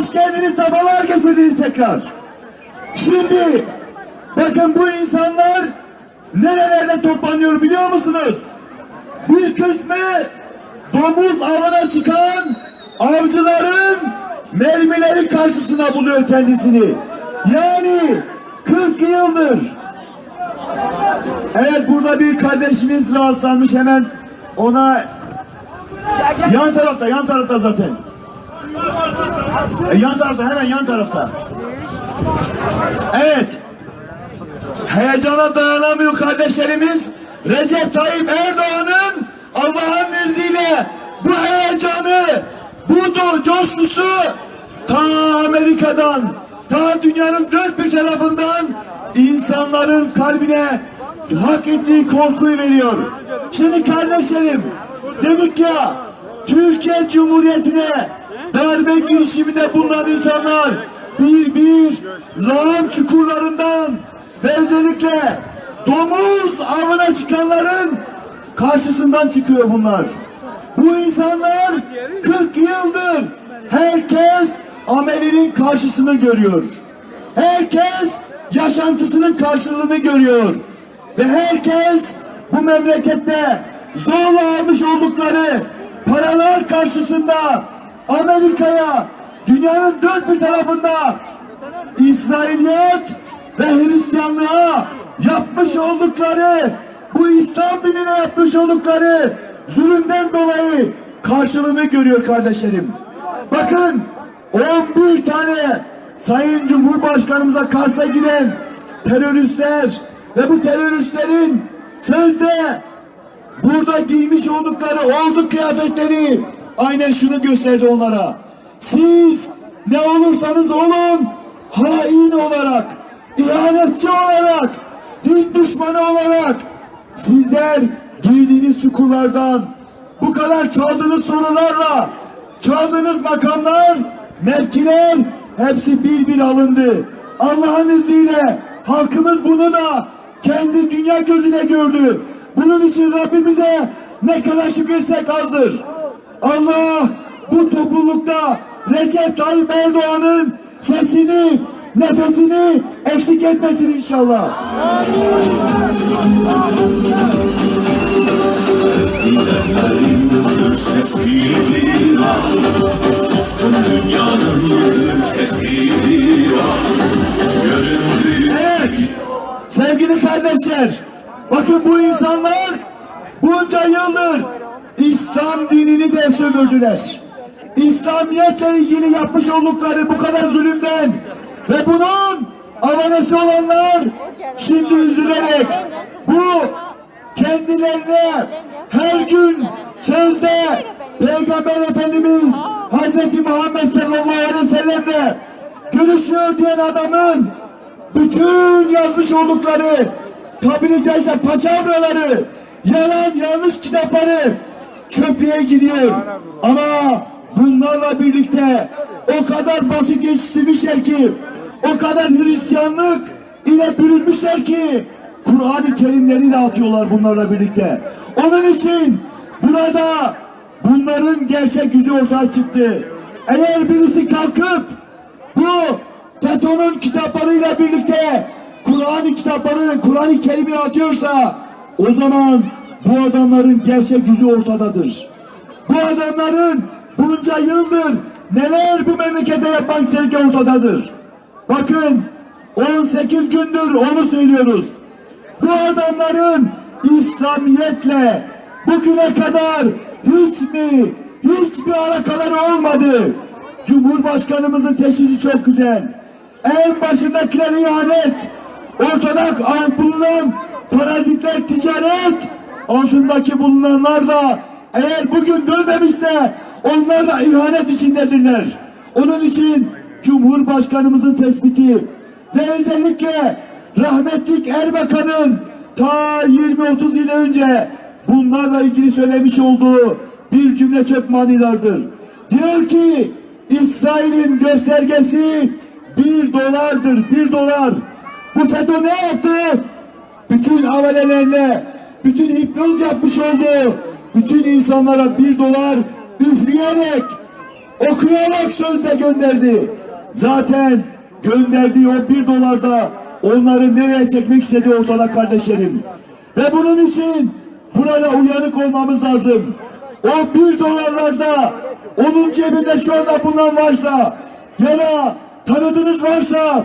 Hoş geldiniz, sefalar getirdiniz tekrar. Şimdi bakın bu insanlar nerelerde toplanıyor biliyor musunuz? Bir kısmı domuz avına çıkan avcıların mermileri karşısına buluyor kendisini. Yani 40 yıldır. Evet burada bir kardeşimiz rahatsızlanmış hemen ona yan tarafta yan tarafta zaten. E, yan tarafta hemen yan tarafta. Evet. Heyecana dayanamıyor kardeşlerimiz. Recep Tayyip Erdoğan'ın Allah'ın izniyle bu heyecanı, bu coşkusu ta Amerika'dan, ta dünyanın dört bir tarafından insanların kalbine hak ettiği korkuyu veriyor. Şimdi kardeşlerim dedik ya Türkiye Cumhuriyeti'ne darbe girişiminde bulunan insanlar bir bir lağım çukurlarından ve özellikle domuz avına çıkanların karşısından çıkıyor bunlar. Bu insanlar 40 yıldır herkes amelinin karşısını görüyor. Herkes yaşantısının karşılığını görüyor. Ve herkes bu memlekette zorla almış oldukları paralar karşısında Amerika'ya dünyanın dört bir tarafında İsrailiyet ve Hristiyanlığa yapmış oldukları bu İslam dinine yapmış oldukları zulümden dolayı karşılığını görüyor kardeşlerim. Bakın 11 tane Sayın Cumhurbaşkanımıza Kars'a giden teröristler ve bu teröristlerin sözde burada giymiş oldukları olduk kıyafetleri aynen şunu gösterdi onlara. Siz ne olursanız olun hain olarak, ihanetçi olarak, din düşmanı olarak sizler girdiğiniz çukurlardan bu kadar çaldığınız sorularla çaldığınız makamlar, mevkiler hepsi bir bir alındı. Allah'ın izniyle halkımız bunu da kendi dünya gözüne gördü. Bunun için Rabbimize ne kadar şükretsek azdır. Allah bu toplulukta Recep Tayyip Erdoğan'ın sesini, nefesini eksik etmesin inşallah. Ah ah Evet, sevgili kardeşler, bakın bu insanlar bunca yıldır İslam dinini de sömürdüler. İslamiyetle ilgili yapmış oldukları bu kadar zulümden ve bunun avanesi olanlar şimdi üzülerek bu kendilerine her gün sözde Peygamber Efendimiz Hazreti Muhammed sallallahu aleyhi ve sellemle görüşüyor diyen adamın bütün yazmış oldukları tabiri caizse paçavraları yalan yanlış kitapları çöplüğe gidiyor. Ama bunlarla birlikte o kadar basit yetiştirmişler ki o kadar Hristiyanlık ile bürünmüşler ki Kur'an-ı Kerimleri de atıyorlar bunlarla birlikte. Onun için burada bunların gerçek yüzü ortaya çıktı. Eğer birisi kalkıp bu FETÖ'nün kitaplarıyla birlikte Kur'an-ı kitapları, Kur'an-ı Kerim'i atıyorsa o zaman bu adamların gerçek yüzü ortadadır. Bu adamların bunca yıldır neler bu memlekete yapan sevgi ortadadır. Bakın 18 gündür onu söylüyoruz. Bu adamların İslamiyetle bugüne kadar hiç mi hiçbir alakaları olmadı. Cumhurbaşkanımızın teşhisi çok güzel. En başındakiler ihanet. Ortada bulunan parazitler ticaret. Altındaki bulunanlar da eğer bugün dönmemişse onlar da ihanet içindedirler. Onun için Cumhurbaşkanımızın tespiti ve özellikle rahmetlik Erbakan'ın ta 20-30 yıl önce bunlarla ilgili söylemiş olduğu bir cümle çok manidardır. Diyor ki İsrail'in göstergesi bir dolardır, bir dolar. Bu FETÖ ne yaptı? Bütün avalelerle, bütün hipnoz yapmış olduğu bütün insanlara bir dolar üfleyerek okuyarak sözle gönderdi. Zaten gönderdiği o bir dolarda onları nereye çekmek istediği ortada kardeşlerim. Ve bunun için buraya uyanık olmamız lazım. O bir dolarlarda onun cebinde şu anda bulunan varsa ya da tanıdığınız varsa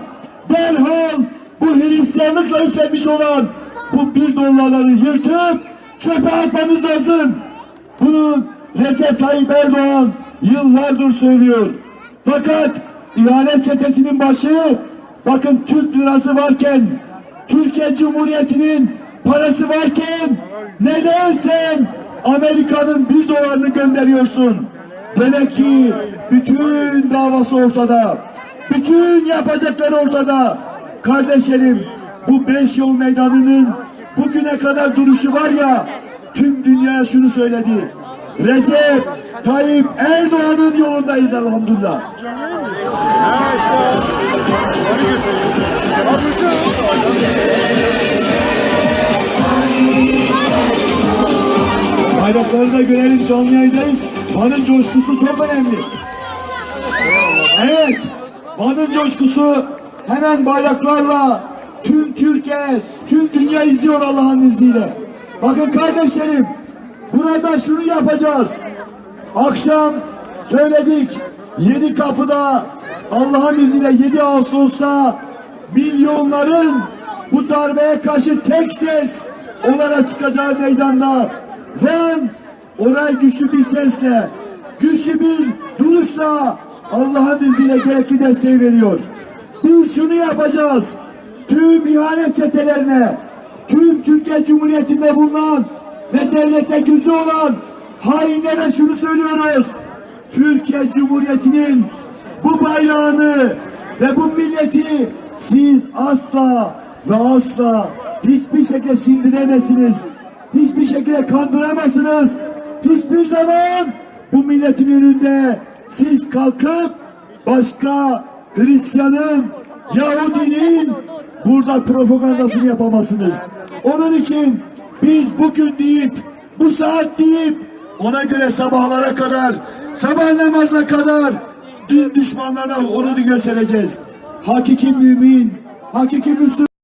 derhal bu Hristiyanlıkla yükselmiş olan bu bir dolarları yırtıp çöpe atmanız lazım. Bunu Recep Tayyip Erdoğan yıllardır söylüyor. Fakat ihanet çetesinin başı bakın Türk lirası varken Türkiye Cumhuriyeti'nin parası varken neden sen Amerika'nın bir dolarını gönderiyorsun? Demek ki bütün davası ortada. Bütün yapacakları ortada. Kardeşlerim bu beş yol meydanının bugüne kadar duruşu var ya tüm dünyaya şunu söyledi. Recep Tayyip Erdoğan'ın yolundayız elhamdülillah. Bayrakları da görelim canlı yayındayız. Van'ın coşkusu çok önemli. Evet, Van'ın coşkusu hemen bayraklarla Türkiye, tüm dünya izliyor Allah'ın izniyle. Bakın kardeşlerim, burada şunu yapacağız. Akşam söyledik, yedi kapıda Allah'ın izniyle 7 Ağustos'ta milyonların bu darbeye karşı tek ses olarak çıkacağı meydanda Van oraya güçlü bir sesle, güçlü bir duruşla Allah'ın izniyle gerekli desteği veriyor. Biz şunu yapacağız. Tüm ihanet çetelerine, tüm Türkiye Cumhuriyeti'nde bulunan ve devlette gücü olan hainlere şunu söylüyoruz. Türkiye Cumhuriyeti'nin bu bayrağını ve bu milleti siz asla ve asla hiçbir şekilde sindiremezsiniz. Hiçbir şekilde kandıramazsınız. Hiçbir zaman bu milletin önünde siz kalkıp başka Hristiyanın, Yahudinin burada propagandasını yapamazsınız. Onun için biz bugün deyip, bu saat deyip, ona göre sabahlara kadar, sabah namazına kadar düşmanlarına onu göstereceğiz. Hakiki mümin, hakiki Müslüman.